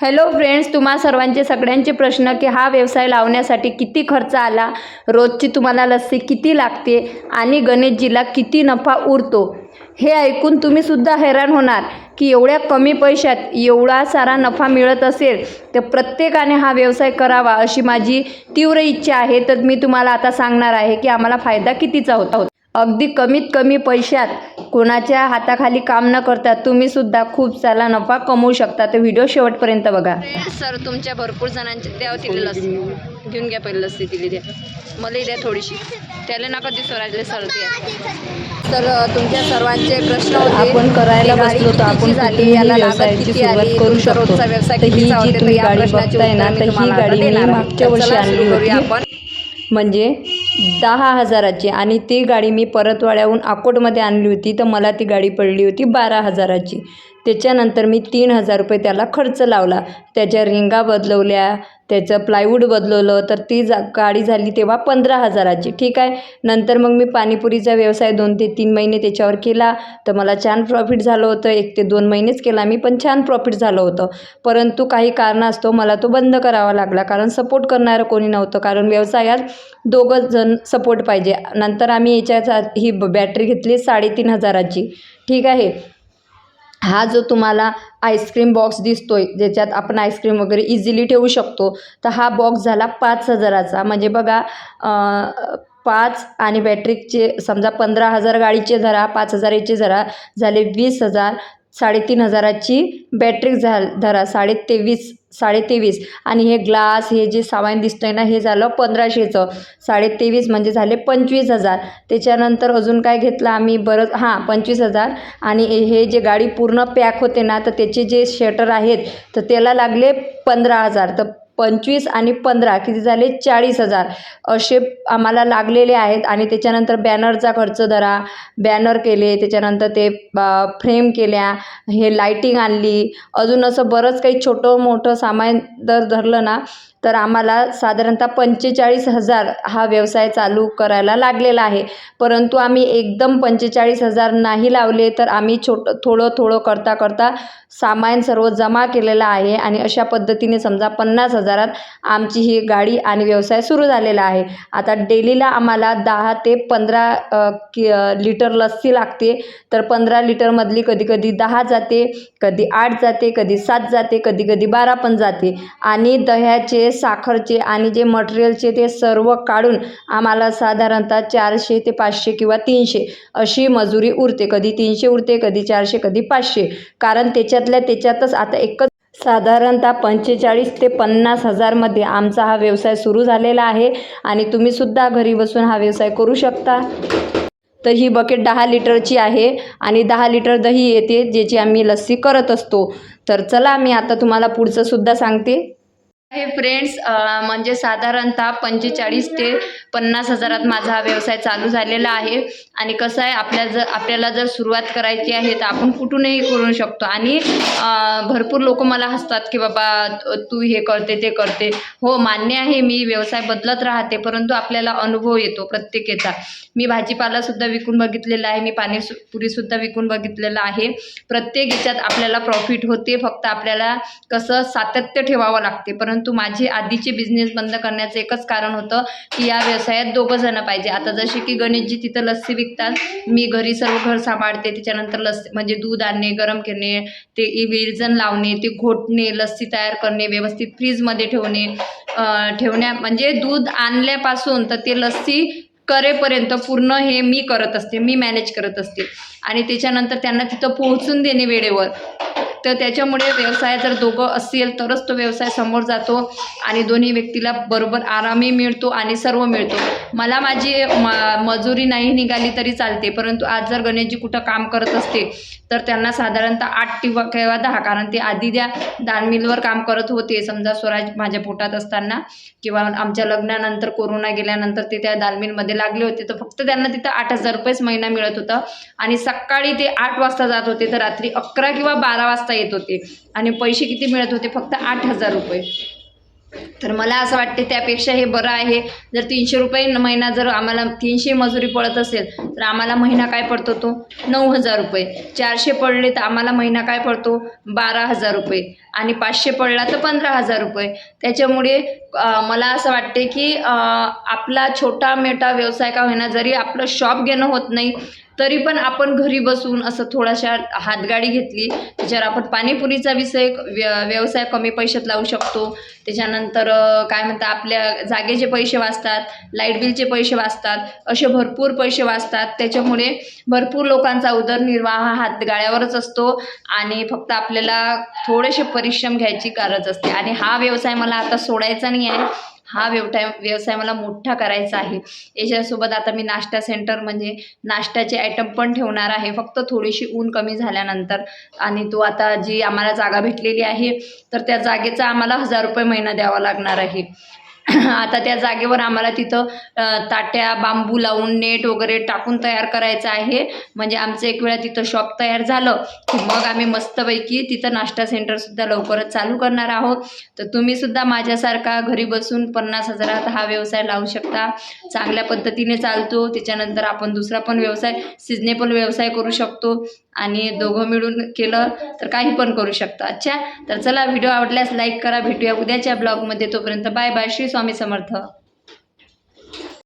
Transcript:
Hello friends तुम्हा सर्वांचे सगळ्यांचे प्रश्न की हा व्यवसाय लावण्यासाठी किती खर्च आला रोजची तुम्हाला लस्सी किती लागते आणि गणेशजीला किती नफा उरतो? हे ऐकून तुम्ही सुद्धा हैराण होणार की एवढ्या कमी पैशात एवढा सारा नफा मिळत असेल तर प्रत्येकाने हा व्यवसाय करावा अशी माझी तीव्र इच्छा आहे. तर मी तुम्हाला आता सांगणार आहे की आम्हाला फायदा कितीचा होता? अगदी कमीत कमी पैशात कोणाच्या हाताखाली काम न करता तुम्ही सुद्धा खूप सारा नफा कमवू शकता. तर व्हिडिओ शेवटपर्यंत बघा. सर तुमच्या भरपूर जणांचे द्या तिला लस्सी घेऊन घ्या पहिले लस्सी दिली द्या. मलाही द्या थोडीशी. त्याला नका दिसो राजले सर द्या. तर तुमच्या सर्वांचे प्रश्न आपण करायला बसलो तर आपण झाली याला व्यवसायाची सुरुवात करू शकतो. व्यवसाय तर ही जी तुम्ही गाडी बघताय ना, तर ही गाडी मी. मागच्या वर्षी आणली होती. आपण. म्हणजे दहा हजाराची. आणि ती गाडी मी परतवाड्याहून अकोटमध्ये आणली होती तर मला ती गाडी पडली होती बारा हजाराची. त्याच्यानंतर मी तीन हजार रुपये त्याला खर्च लावला. त्याच्या रिंगा बदलवल्या त्याचं प्लायवूड बदलवलं. तर ती जा गाडी झाली तेव्हा पंधरा हजाराची. ठीक आहे? नंतर मग मी पाणीपुरीचा व्यवसाय दोन ते तीन महिने त्याच्यावर केला. तर मला छान प्रॉफिट झालं होतं. एक ते दोन महिनेच केला मी पण छान प्रॉफिट झालं होतं. परंतु काही कारणास्तव मला तो बंद करावा लागला. कारण सपोर्ट करणारं कोणी नव्हतं. कारण व्यवसायात दोघं जण सपोर्ट पाहिजे. नंतर आम्ही याच्या ही ब- बॅटरी घेतली साडेतीन हजाराची. ठीक आहे? हा जो तुम्हाला आईस्क्रीम बॉक्स दिसतोय ज्याच्यात आपण आईस्क्रीम वगैरे इझिली ठेवू शकतो तर हा बॉक्स झाला पाच हजाराचा. म्हणजे बघा पाच आणि बॅटरीचे समजा पंधरा हजार गाडीचे धरा पाच हजार याचे धरा झाले वीस हजार. साडेतीन हजाराची बॅटरी झा धरा साडे तेवीस साडे तेवीस आणि हे ग्लास हे जे सामान आहे ना हे झालं पंधराशेचं. साडे तेवीस म्हणजे झाले पंचवीस हजार. त्याच्यानंतर अजून काय घेतलं आम्ही? बरंच हां पंचवीस हजार. आणि हे जे गाडी पूर्ण पॅक होते ना तर त्याचे जे शटर आहेत तर त्याला लागले पंधरा हजार. तर पंचवीस आणि पंधरा किती झाले? चाळीस हजार. असे आम्हाला लागलेले आहेत आणि त्याच्यानंतर बॅनरचा खर्च धरा बॅनर केले त्याच्यानंतर ते फ्रेम केल्या हे लाईटिंग आणली. अजून असं बरंच काही छोटं मोठं सामान जर धरलं ना तर आम्हाला साधारणतः पंचेचाळीस हजार हा व्यवसाय चालू करायला लागलेला आहे. परंतु आम्ही एकदम पंचेचाळीस हजार नाही लावले तर आम्ही छोटं थोडं थोडं करता करता सामान सर्व जमा केलेलं आहे आणि अशा पद्धतीने समजा पन्नास हजारात आमची ही गाडी आणि व्यवसाय सुरू झालेला आहे. आता डेलीला आम्हाला दहा ते पंधरा कि लिटर लस्सी लागते. तर पंधरा लिटरमधली कधी कधी दहा जाते कधी आठ जाते कधी सात जाते कधी कधी बारा पण जाते. आणि दह्याचे साखरचे आणि जे मटेरियलचे ते सर्व काढून आम्हाला साधारणतः चारशे ते पाचशे किंवा तीनशे अशी मजुरी उरते. कधी तीनशे उरते कधी चारशे कधी पाचशे. कारण त्याच्यातल्या त्याच्यातच आता एकच साधारणतः पंचेचाळीस ते पन्नास हजारमध्ये आमचा हा व्यवसाय सुरू झालेला आहे आणि तुम्हीसुद्धा घरी बसून हा व्यवसाय करू शकता. तर ही बकेट दहा लिटरची आहे आणि दहा लिटर दही येते ज्याची आम्ही लस्सी करत असतो. तर चला मी आता तुम्हाला पुढचंसुद्धा सांगते. हे फ्रेंड्स म्हणजे साधारणतः पंचेचाळीस ते पन्नास हजारात माझा हा व्यवसाय चालू झालेला आहे. आणि कसं आहे आपल्या जर आपल्याला जर सुरुवात करायची आहे तर आपण कुठूनही करू शकतो. आणि भरपूर लोक मला हसतात की बाबा तू हे करते ते करते. हो मान्य आहे मी व्यवसाय बदलत राहते परंतु आपल्याला अनुभव येतो प्रत्येकाचा. मी भाजीपालासुद्धा विकून बघितलेला आहे मी पाणीपुरीसुद्धा विकून बघितलेलं आहे. प्रत्येक याच्यात आपल्याला प्रॉफिट होते फक्त आपल्याला कसं सातत्य ठेवावं लागते परंतु परंतु माझे आधीचे बिझनेस बंद करण्याचं एकच कारण होतं की या व्यवसायात दोघं जणं पाहिजे. आता जसे की गणेशजी तिथं लस्सी विकतात. मी घरी सर्व घर सांभाळते. त्याच्यानंतर लस्सी म्हणजे दूध आणणे गरम करणे ते विरजन लावणे ते घोटणे लस्सी तयार करणे व्यवस्थित फ्रीजमध्ये ठेवणे ठेवण्या म्हणजे दूध आणल्यापासून तर ते लस्सी करेपर्यंत पूर्ण हे मी करत असते. मी मॅनेज करत असते. आणि त्याच्यानंतर त्यांना तिथं पोहोचून देणे वेळेवर. तर त्याच्यामुळे व्यवसाय जर दोघं असेल तरच तो व्यवसाय समोर जातो आणि दोन्ही व्यक्तीला बरोबर आरामही मिळतो आणि सर्व मिळतो. मला माझी म मजुरी नाही निघाली तरी चालते परंतु आज जर गणेशजी कुठं काम करत असते तर त्यांना साधारणतः आठ किंवा किंवा दहा कारण ते आधी त्या दानमिलवर काम करत होते. समजा स्वराज माझ्या पोटात असताना किंवा आमच्या लग्नानंतर कोरोना गेल्यानंतर ते त्या दानमिलमध्ये लागले होते. तर फक्त त्यांना तिथं आठ हजार रुपयेच महिना मिळत होता. आणि सकाळी ते आठ वाजता जात होते तर रात्री अकरा किंवा बारा वाजता येत होते. आणि पैसे किती मिळत होते? फक्त आठ हजार रुपये. तर मला असं वाटते त्यापेक्षा हे बरं आहे. जर तीनशे रुपये महिना जर आम्हाला तीनशे मजुरी पडत असेल तर आम्हाला महिना काय पडतो तो? नऊ हजार रुपये. चारशे पडले तर आम्हाला महिना काय पडतो? बारा हजार रुपये. आणि पाचशे पडला तर पंधरा हजार रुपये. त्याच्यामुळे मला असं वाटते की आपला छोटा मोठा व्यवसाय का होईना जरी आपलं शॉप घेणं होत नाही तरी पण आपण घरी बसून असं थोडाशा हातगाडी घेतली त्याच्यावर आपण पाणीपुरीचा विषय व्य व्यवसाय कमी पैशात लावू शकतो. त्याच्यानंतर काय म्हणतात आपल्या जागेचे पैसे वाचतात लाइट बिलचे पैसे वाचतात असे भरपूर पैसे वाचतात. त्याच्यामुळे भरपूर लोकांचा उदरनिर्वाह हा हातगाड्यावरच असतो आणि फक्त आपल्याला थोडेसे परिश्रम घ्यायची गरज असते. आणि हा व्यवसाय मला आता सोडायचा नाही आहे. हा व्यवसाय व्यवसाय मला मोठा करायचा आहे. याच्यासोबत आता मी नाश्ता सेंटर म्हणजे नाश्त्याचे आयटम पण ठेवणार आहे. फक्त थोडीशी ऊन कमी झाल्यानंतर. आणि तो आता जी आम्हाला जागा भेटलेली आहे तर त्या जागेचा आम्हाला हजार रुपये महिना द्यावा लागणार आहे. आता त्या जागेवर आम्हाला तिथं ताट्या बांबू लावून नेट वगैरे टाकून तयार करायचं आहे. म्हणजे आमचं एक वेळा तिथं शॉप तयार झालं की मग आम्ही मस्तपैकी तिथं नाश्ता सेंटरसुद्धा लवकरच चालू करणार आहोत. तर तुम्हीसुद्धा माझ्यासारखा घरी बसून पन्नास हजारात हा व्यवसाय लावू शकता. चांगल्या पद्धतीने चालतो. त्याच्यानंतर आपण दुसरा पण व्यवसाय सिजनेबल व्यवसाय करू शकतो. आणि दोघं मिळून केलं तर काही पण करू शकतो. अच्छा तर चला व्हिडिओ आवडल्यास लाईक करा. भेटूया उद्याच्या ब्लॉगमध्ये. तोपर्यंत बाय बाय. श्री स्वामी समर्थ.